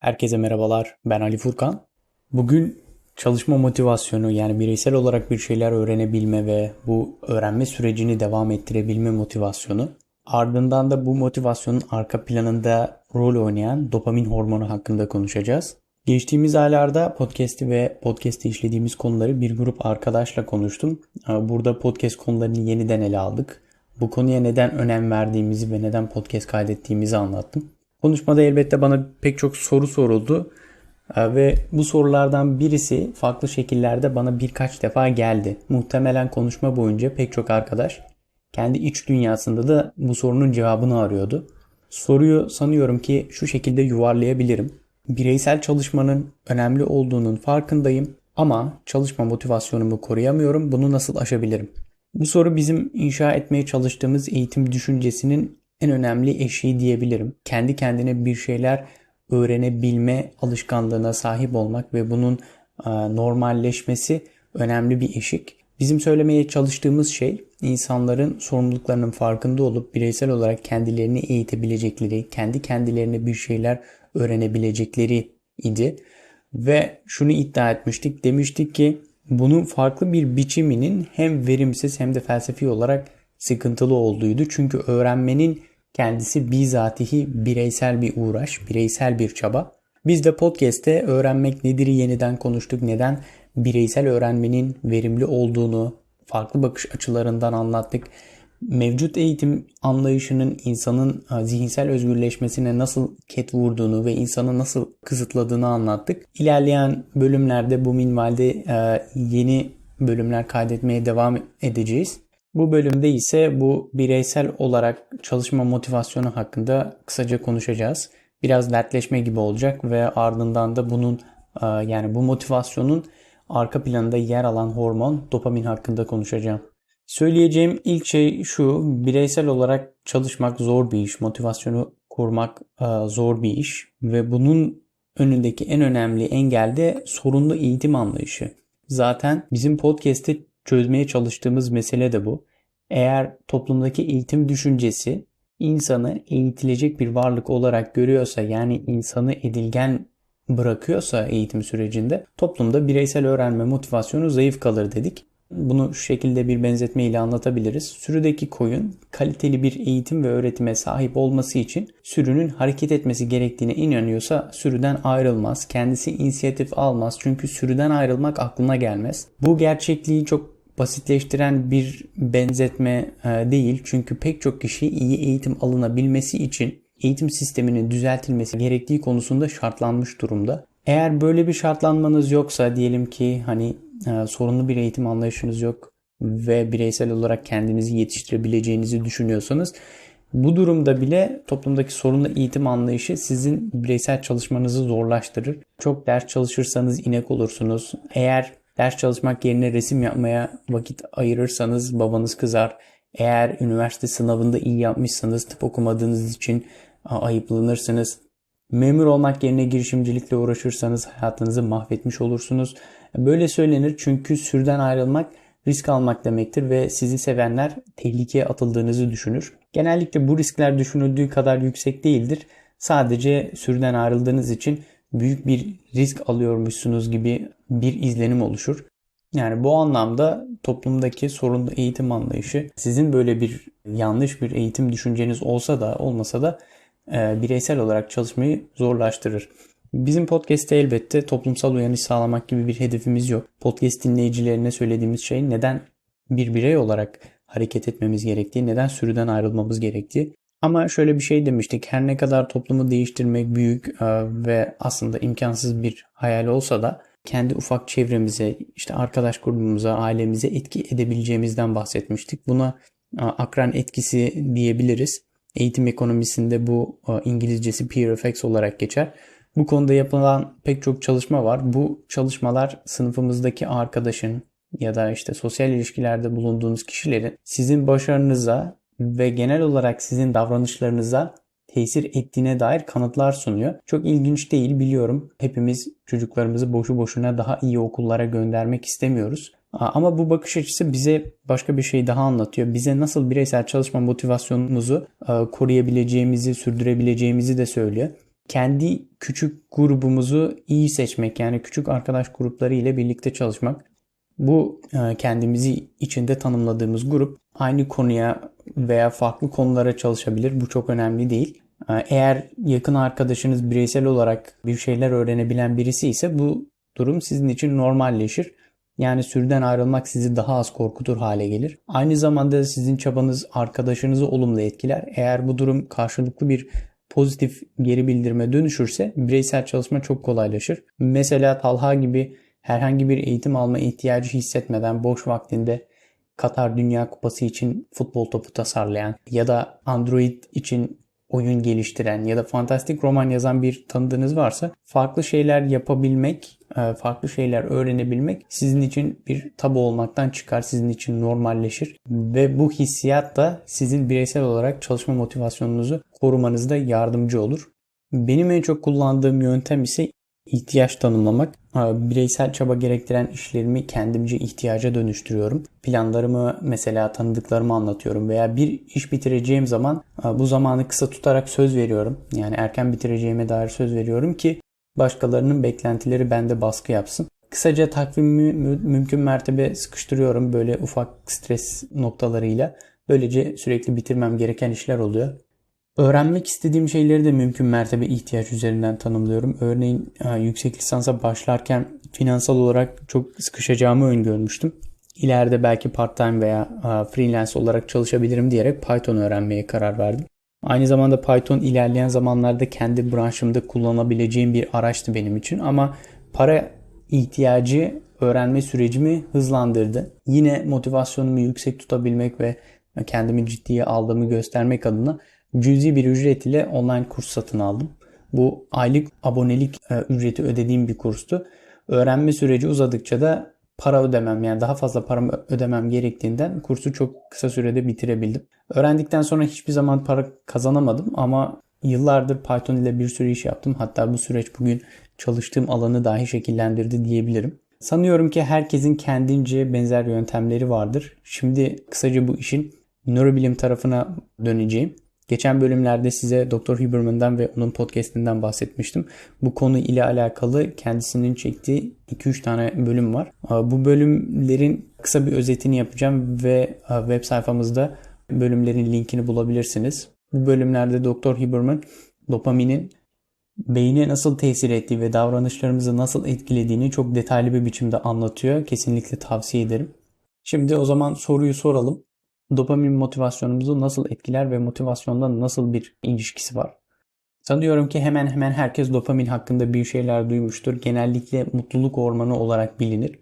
Herkese merhabalar. Ben Ali Furkan. Bugün çalışma motivasyonu yani bireysel olarak bir şeyler öğrenebilme ve bu öğrenme sürecini devam ettirebilme motivasyonu. Ardından da bu motivasyonun arka planında rol oynayan dopamin hormonu hakkında konuşacağız. Geçtiğimiz aylarda podcast'i ve podcast'te işlediğimiz konuları bir grup arkadaşla konuştum. Burada podcast konularını yeniden ele aldık. Bu konuya neden önem verdiğimizi ve neden podcast kaydettiğimizi anlattım. Konuşmada elbette bana pek çok soru soruldu ee, ve bu sorulardan birisi farklı şekillerde bana birkaç defa geldi. Muhtemelen konuşma boyunca pek çok arkadaş kendi iç dünyasında da bu sorunun cevabını arıyordu. Soruyu sanıyorum ki şu şekilde yuvarlayabilirim. Bireysel çalışmanın önemli olduğunun farkındayım ama çalışma motivasyonumu koruyamıyorum. Bunu nasıl aşabilirim? Bu soru bizim inşa etmeye çalıştığımız eğitim düşüncesinin en önemli eşiği diyebilirim. Kendi kendine bir şeyler öğrenebilme alışkanlığına sahip olmak ve bunun e, normalleşmesi önemli bir eşik. Bizim söylemeye çalıştığımız şey insanların sorumluluklarının farkında olup bireysel olarak kendilerini eğitebilecekleri, kendi kendilerine bir şeyler öğrenebilecekleri idi. Ve şunu iddia etmiştik. Demiştik ki bunun farklı bir biçiminin hem verimsiz hem de felsefi olarak sıkıntılı olduğuydu. Çünkü öğrenmenin kendisi bizatihi bireysel bir uğraş, bireysel bir çaba. Biz de podcast'te öğrenmek nedir'i yeniden konuştuk. Neden bireysel öğrenmenin verimli olduğunu farklı bakış açılarından anlattık. Mevcut eğitim anlayışının insanın e, zihinsel özgürleşmesine nasıl ket vurduğunu ve insanı nasıl kısıtladığını anlattık. İlerleyen bölümlerde bu minvalde e, yeni bölümler kaydetmeye devam edeceğiz. Bu bölümde ise bu bireysel olarak çalışma motivasyonu hakkında kısaca konuşacağız. Biraz dertleşme gibi olacak ve ardından da bunun e, yani bu motivasyonun arka planında yer alan hormon dopamin hakkında konuşacağım. Söyleyeceğim ilk şey şu, bireysel olarak çalışmak zor bir iş, motivasyonu kurmak e, zor bir iş ve bunun önündeki en önemli engel de sorunlu eğitim anlayışı. Zaten bizim podcast'te çözmeye çalıştığımız mesele de bu. Eğer toplumdaki eğitim düşüncesi insanı eğitilecek bir varlık olarak görüyorsa yani insanı edilgen bırakıyorsa eğitim sürecinde toplumda bireysel öğrenme motivasyonu zayıf kalır dedik. Bunu şu şekilde bir benzetme ile anlatabiliriz. Sürüdeki koyun kaliteli bir eğitim ve öğretime sahip olması için sürünün hareket etmesi gerektiğine inanıyorsa sürüden ayrılmaz. Kendisi inisiyatif almaz çünkü sürüden ayrılmak aklına gelmez. Bu gerçekliği çok basitleştiren bir benzetme e, değil. Çünkü pek çok kişi iyi eğitim alınabilmesi için eğitim sisteminin düzeltilmesi gerektiği konusunda şartlanmış durumda. Eğer böyle bir şartlanmanız yoksa diyelim ki hani e, sorunlu bir eğitim anlayışınız yok ve bireysel olarak kendinizi yetiştirebileceğinizi düşünüyorsanız bu durumda bile toplumdaki sorunlu eğitim anlayışı sizin bireysel çalışmanızı zorlaştırır. Çok ders çalışırsanız inek olursunuz. Eğer ders çalışmak yerine resim yapmaya vakit ayırırsanız babanız kızar. Eğer üniversite sınavında iyi yapmışsanız tıp okumadığınız için ayıplanırsınız. Memur olmak yerine girişimcilikle uğraşırsanız hayatınızı mahvetmiş olursunuz. Böyle söylenir çünkü sürden ayrılmak risk almak demektir ve sizi sevenler tehlikeye atıldığınızı düşünür. Genellikle bu riskler düşünüldüğü kadar yüksek değildir. Sadece sürüden ayrıldığınız için büyük bir risk alıyormuşsunuz gibi bir izlenim oluşur. Yani bu anlamda toplumdaki sorunlu eğitim anlayışı sizin böyle bir yanlış bir eğitim düşünceniz olsa da olmasa da e, bireysel olarak çalışmayı zorlaştırır. Bizim podcast'te elbette toplumsal uyanış sağlamak gibi bir hedefimiz yok. Podcast dinleyicilerine söylediğimiz şey neden bir birey olarak hareket etmemiz gerektiği, neden sürüden ayrılmamız gerektiği. Ama şöyle bir şey demiştik. Her ne kadar toplumu değiştirmek büyük e, ve aslında imkansız bir hayal olsa da kendi ufak çevremize, işte arkadaş grubumuza, ailemize etki edebileceğimizden bahsetmiştik. Buna e, akran etkisi diyebiliriz. Eğitim ekonomisinde bu e, İngilizcesi peer effects olarak geçer. Bu konuda yapılan pek çok çalışma var. Bu çalışmalar sınıfımızdaki arkadaşın ya da işte sosyal ilişkilerde bulunduğunuz kişilerin sizin başarınıza ve genel olarak sizin davranışlarınıza tesir ettiğine dair kanıtlar sunuyor. Çok ilginç değil biliyorum. Hepimiz çocuklarımızı boşu boşuna daha iyi okullara göndermek istemiyoruz. Ama bu bakış açısı bize başka bir şey daha anlatıyor. Bize nasıl bireysel çalışma motivasyonumuzu koruyabileceğimizi, sürdürebileceğimizi de söylüyor. kendi küçük grubumuzu iyi seçmek yani küçük arkadaş grupları ile birlikte çalışmak. Bu e, kendimizi içinde tanımladığımız grup aynı konuya veya farklı konulara çalışabilir. Bu çok önemli değil. E, eğer yakın arkadaşınız bireysel olarak bir şeyler öğrenebilen birisi ise bu durum sizin için normalleşir. Yani sürüden ayrılmak sizi daha az korkutur hale gelir. Aynı zamanda sizin çabanız arkadaşınızı olumlu etkiler. Eğer bu durum karşılıklı bir pozitif geri bildirime dönüşürse bireysel çalışma çok kolaylaşır. Mesela Talha gibi herhangi bir eğitim alma ihtiyacı hissetmeden boş vaktinde Katar Dünya Kupası için futbol topu tasarlayan ya da Android için oyun geliştiren ya da fantastik roman yazan bir tanıdığınız varsa farklı şeyler yapabilmek, e, farklı şeyler öğrenebilmek sizin için bir tabu olmaktan çıkar, sizin için normalleşir ve bu hissiyat da sizin bireysel olarak çalışma motivasyonunuzu korumanızda yardımcı olur. Benim en çok kullandığım yöntem ise ihtiyaç tanımlamak. Bireysel çaba gerektiren işlerimi kendimce ihtiyaca dönüştürüyorum. Planlarımı mesela tanıdıklarımı anlatıyorum veya bir iş bitireceğim zaman bu zamanı kısa tutarak söz veriyorum. Yani erken bitireceğime dair söz veriyorum ki başkalarının beklentileri bende baskı yapsın. Kısaca takvimimi mümkün mertebe sıkıştırıyorum böyle ufak stres noktalarıyla. Böylece sürekli bitirmem gereken işler oluyor. Öğrenmek istediğim şeyleri de mümkün mertebe ihtiyaç üzerinden tanımlıyorum. Örneğin e, yüksek lisansa başlarken finansal olarak çok sıkışacağımı öngörmüştüm. İleride belki part-time veya e, freelance olarak çalışabilirim diyerek Python öğrenmeye karar verdim. Aynı zamanda Python ilerleyen zamanlarda kendi branşımda kullanabileceğim bir araçtı benim için ama para ihtiyacı öğrenme sürecimi hızlandırdı. Yine motivasyonumu yüksek tutabilmek ve kendimi ciddiye aldığımı göstermek adına cüzi bir ücret ile online kurs satın aldım. Bu aylık abonelik e, ücreti ödediğim bir kurstu. Öğrenme süreci uzadıkça da para ödemem yani daha fazla para ödemem gerektiğinden kursu çok kısa sürede bitirebildim. Öğrendikten sonra hiçbir zaman para kazanamadım ama yıllardır Python ile bir sürü iş yaptım. Hatta bu süreç bugün çalıştığım alanı dahi şekillendirdi diyebilirim. Sanıyorum ki herkesin kendince benzer yöntemleri vardır. Şimdi kısaca bu işin nörobilim tarafına döneceğim. Geçen bölümlerde size Dr. Huberman'dan ve onun podcastinden bahsetmiştim. Bu konu ile alakalı kendisinin çektiği 2-3 tane bölüm var. Bu bölümlerin kısa bir özetini yapacağım ve web sayfamızda bölümlerin linkini bulabilirsiniz. Bu bölümlerde Dr. Huberman dopaminin beyine nasıl tesir ettiği ve davranışlarımızı nasıl etkilediğini çok detaylı bir biçimde anlatıyor. Kesinlikle tavsiye ederim. Şimdi o zaman soruyu soralım dopamin motivasyonumuzu nasıl etkiler ve motivasyonda nasıl bir ilişkisi var? Sanıyorum ki hemen hemen herkes dopamin hakkında bir şeyler duymuştur. Genellikle mutluluk hormonu olarak bilinir.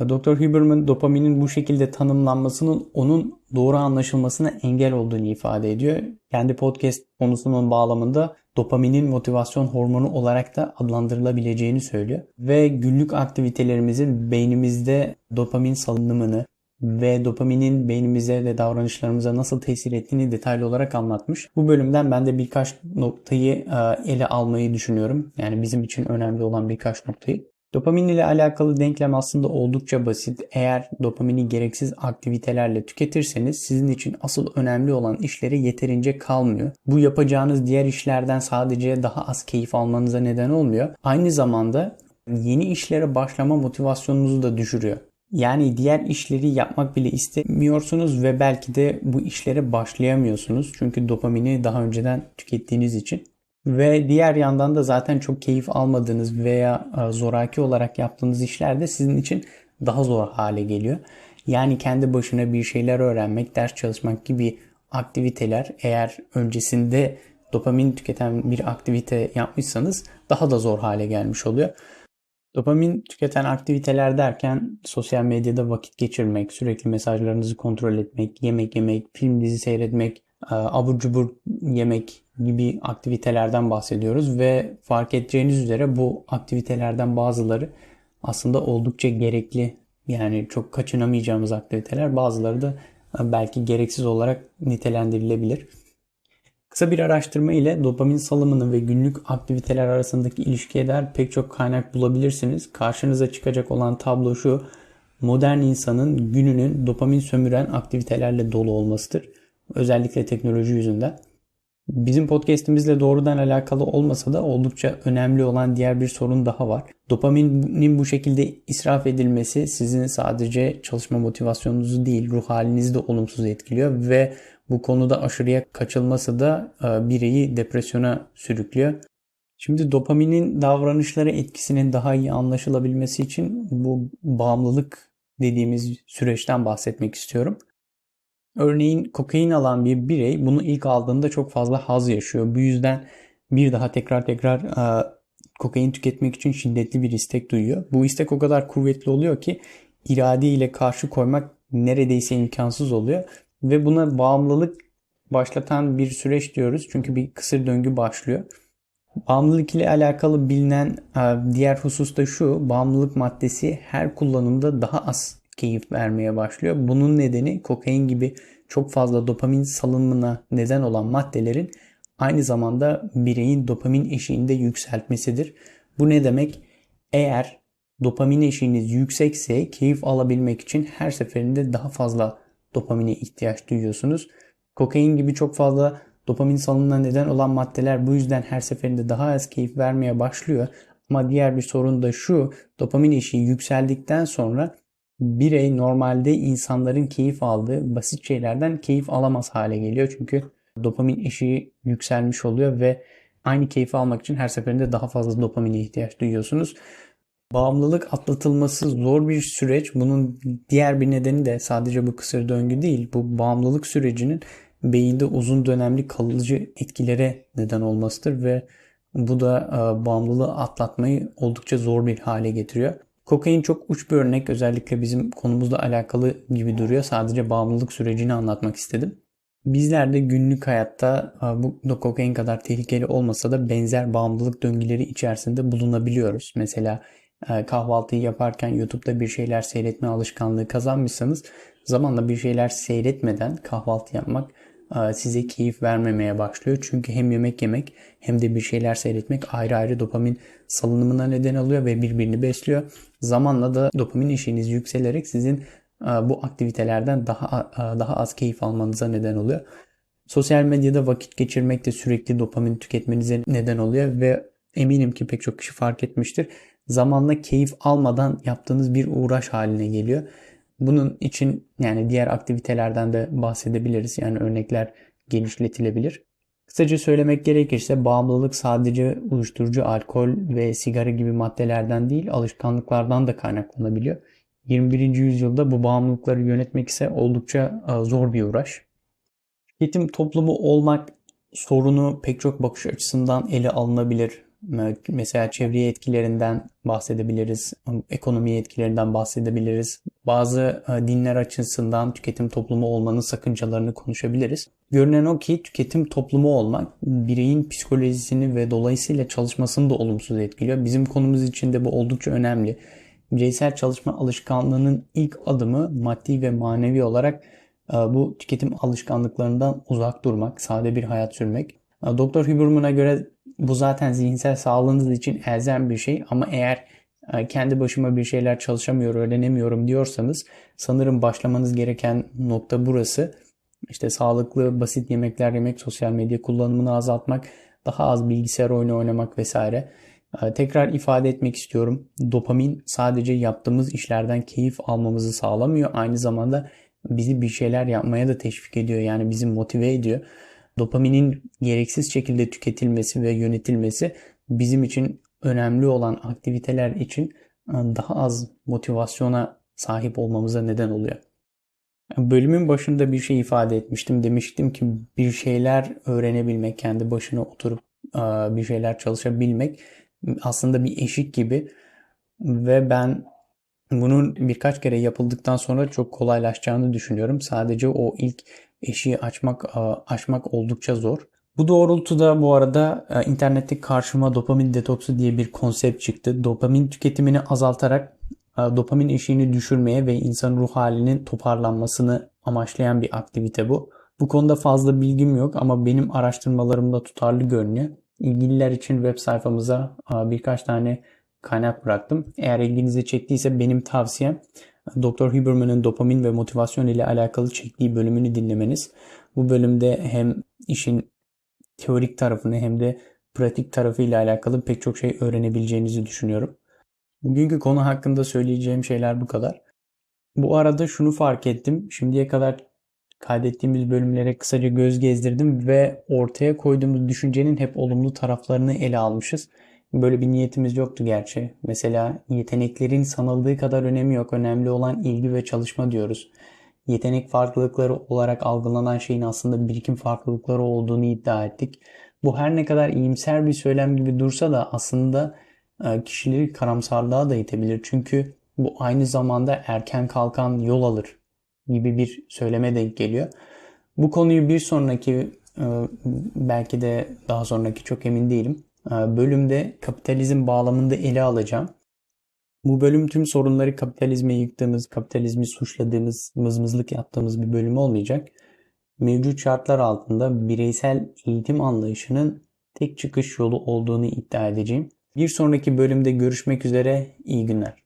Dr. Huberman dopaminin bu şekilde tanımlanmasının onun doğru anlaşılmasına engel olduğunu ifade ediyor. Kendi podcast konusunun bağlamında dopaminin motivasyon hormonu olarak da adlandırılabileceğini söylüyor. Ve günlük aktivitelerimizin beynimizde dopamin salınımını, ve dopaminin beynimize ve davranışlarımıza nasıl tesir ettiğini detaylı olarak anlatmış. Bu bölümden ben de birkaç noktayı e, ele almayı düşünüyorum. Yani bizim için önemli olan birkaç noktayı. Dopamin ile alakalı denklem aslında oldukça basit. Eğer dopamini gereksiz aktivitelerle tüketirseniz sizin için asıl önemli olan işlere yeterince kalmıyor. Bu yapacağınız diğer işlerden sadece daha az keyif almanıza neden olmuyor. Aynı zamanda yeni işlere başlama motivasyonunuzu da düşürüyor. Yani diğer işleri yapmak bile istemiyorsunuz ve belki de bu işlere başlayamıyorsunuz. Çünkü dopamini daha önceden tükettiğiniz için. Ve diğer yandan da zaten çok keyif almadığınız veya e, zoraki olarak yaptığınız işler de sizin için daha zor hale geliyor. Yani kendi başına bir şeyler öğrenmek, ders çalışmak gibi aktiviteler eğer öncesinde dopamin tüketen bir aktivite yapmışsanız daha da zor hale gelmiş oluyor. Dopamin tüketen aktiviteler derken sosyal medyada vakit geçirmek, sürekli mesajlarınızı kontrol etmek, yemek yemek, film dizi seyretmek, e, abur cubur yemek gibi aktivitelerden bahsediyoruz ve fark edeceğiniz üzere bu aktivitelerden bazıları aslında oldukça gerekli yani çok kaçınamayacağımız aktiviteler bazıları da e, belki gereksiz olarak nitelendirilebilir. Kısa bir araştırma ile dopamin salımını ve günlük aktiviteler arasındaki ilişkiye dair pek çok kaynak bulabilirsiniz. Karşınıza çıkacak olan tablo şu. Modern insanın gününün dopamin sömüren aktivitelerle dolu olmasıdır. Özellikle teknoloji yüzünden. Bizim podcast'imizle doğrudan alakalı olmasa da oldukça önemli olan diğer bir sorun daha var. Dopaminin bu şekilde israf edilmesi sizin sadece çalışma motivasyonunuzu değil ruh halinizi de olumsuz etkiliyor ve bu konuda aşırıya kaçılması da e, bireyi depresyona sürüklüyor. Şimdi dopaminin davranışlara etkisinin daha iyi anlaşılabilmesi için bu bağımlılık dediğimiz süreçten bahsetmek istiyorum. Örneğin kokain alan bir birey bunu ilk aldığında çok fazla haz yaşıyor. Bu yüzden bir daha tekrar tekrar e, kokain tüketmek için şiddetli bir istek duyuyor. Bu istek o kadar kuvvetli oluyor ki irade ile karşı koymak neredeyse imkansız oluyor ve buna bağımlılık başlatan bir süreç diyoruz. Çünkü bir kısır döngü başlıyor. Bağımlılık ile alakalı bilinen e, diğer husus da şu. Bağımlılık maddesi her kullanımda daha az keyif vermeye başlıyor. Bunun nedeni kokain gibi çok fazla dopamin salınımına neden olan maddelerin aynı zamanda bireyin dopamin eşiğinde yükseltmesidir. Bu ne demek? Eğer dopamin eşiğiniz yüksekse keyif alabilmek için her seferinde daha fazla dopamine ihtiyaç duyuyorsunuz. Kokain gibi çok fazla dopamin salınımına neden olan maddeler bu yüzden her seferinde daha az keyif vermeye başlıyor. Ama diğer bir sorun da şu, dopamin eşiği yükseldikten sonra birey normalde insanların keyif aldığı basit şeylerden keyif alamaz hale geliyor. Çünkü dopamin eşiği yükselmiş oluyor ve aynı keyfi almak için her seferinde daha fazla dopamine ihtiyaç duyuyorsunuz. Bağımlılık atlatılması zor bir süreç. Bunun diğer bir nedeni de sadece bu kısır döngü değil. Bu bağımlılık sürecinin beyinde uzun dönemli kalıcı etkilere neden olmasıdır ve bu da e, bağımlılığı atlatmayı oldukça zor bir hale getiriyor. Kokain çok uç bir örnek özellikle bizim konumuzla alakalı gibi duruyor. Sadece bağımlılık sürecini anlatmak istedim. Bizler de günlük hayatta e, bu da kokain kadar tehlikeli olmasa da benzer bağımlılık döngüleri içerisinde bulunabiliyoruz. Mesela kahvaltıyı yaparken YouTube'da bir şeyler seyretme alışkanlığı kazanmışsanız zamanla bir şeyler seyretmeden kahvaltı yapmak e, size keyif vermemeye başlıyor. Çünkü hem yemek yemek hem de bir şeyler seyretmek ayrı ayrı dopamin salınımına neden oluyor ve birbirini besliyor. Zamanla da dopamin eşiğiniz yükselerek sizin e, bu aktivitelerden daha e, daha az keyif almanıza neden oluyor. Sosyal medyada vakit geçirmek de sürekli dopamin tüketmenize neden oluyor ve eminim ki pek çok kişi fark etmiştir. Zamanla keyif almadan yaptığınız bir uğraş haline geliyor. Bunun için yani diğer aktivitelerden de bahsedebiliriz. Yani örnekler genişletilebilir. Kısaca söylemek gerekirse bağımlılık sadece uyuşturucu, alkol ve sigara gibi maddelerden değil alışkanlıklardan da kaynaklanabiliyor. 21. yüzyılda bu bağımlılıkları yönetmek ise oldukça e, zor bir uğraş. Tüketim toplumu olmak sorunu pek çok bakış açısından ele alınabilir. Mesela çevreye etkilerinden bahsedebiliriz, ekonomiye etkilerinden bahsedebiliriz. Bazı e, dinler açısından tüketim toplumu olmanın sakıncalarını konuşabiliriz. Görünen o ki tüketim toplumu olmak bireyin psikolojisini ve dolayısıyla çalışmasını da olumsuz etkiliyor. Bizim konumuz için de bu oldukça önemli. Bireysel çalışma alışkanlığının ilk adımı maddi ve manevi olarak e, bu tüketim alışkanlıklarından uzak durmak, sade bir hayat sürmek. E, Doktor Huberman'a göre bu zaten zihinsel sağlığınız için elzem bir şey ama eğer e, kendi başıma bir şeyler çalışamıyor, öğrenemiyorum diyorsanız sanırım başlamanız gereken nokta burası. İşte sağlıklı, basit yemekler yemek, sosyal medya kullanımını azaltmak, daha az bilgisayar oyunu oynamak vesaire. E, tekrar ifade etmek istiyorum. Dopamin sadece yaptığımız işlerden keyif almamızı sağlamıyor. Aynı zamanda bizi bir şeyler yapmaya da teşvik ediyor. Yani bizi motive ediyor dopaminin gereksiz şekilde tüketilmesi ve yönetilmesi bizim için önemli olan aktiviteler için e, daha az motivasyona sahip olmamıza neden oluyor. Bölümün başında bir şey ifade etmiştim. Demiştim ki bir şeyler öğrenebilmek, kendi başına oturup e, bir şeyler çalışabilmek aslında bir eşik gibi ve ben bunun birkaç kere yapıldıktan sonra çok kolaylaşacağını düşünüyorum. Sadece o ilk eşiği açmak aşmak oldukça zor. Bu doğrultuda bu arada e, internette karşıma dopamin detoksu diye bir konsept çıktı. Dopamin tüketimini azaltarak e, dopamin eşiğini düşürmeye ve insan ruh halinin toparlanmasını amaçlayan bir aktivite bu. Bu konuda fazla bilgim yok ama benim araştırmalarımda tutarlı görünüyor. İlgililer için web sayfamıza birkaç tane kaynak bıraktım. Eğer ilginizi çektiyse benim tavsiyem Dr. Huberman'ın dopamin ve motivasyon ile alakalı çektiği bölümünü dinlemeniz. Bu bölümde hem işin teorik tarafını hem de pratik tarafıyla alakalı pek çok şey öğrenebileceğinizi düşünüyorum. Bugünkü konu hakkında söyleyeceğim şeyler bu kadar. Bu arada şunu fark ettim. Şimdiye kadar kaydettiğimiz bölümlere kısaca göz gezdirdim ve ortaya koyduğumuz düşüncenin hep olumlu taraflarını ele almışız. Böyle bir niyetimiz yoktu gerçi. Mesela yeteneklerin sanıldığı kadar önemi yok. Önemli olan ilgi ve çalışma diyoruz. Yetenek farklılıkları olarak algılanan şeyin aslında birikim farklılıkları olduğunu iddia ettik. Bu her ne kadar iyimser bir söylem gibi dursa da aslında e, kişileri karamsarlığa da itebilir. Çünkü bu aynı zamanda erken kalkan yol alır gibi bir söyleme denk geliyor. Bu konuyu bir sonraki e, belki de daha sonraki çok emin değilim bölümde kapitalizm bağlamında ele alacağım. Bu bölüm tüm sorunları kapitalizme yıktığımız, kapitalizmi suçladığımız, mızmızlık yaptığımız bir bölüm olmayacak. Mevcut şartlar altında bireysel eğitim anlayışının tek çıkış yolu olduğunu iddia edeceğim. Bir sonraki bölümde görüşmek üzere, iyi günler.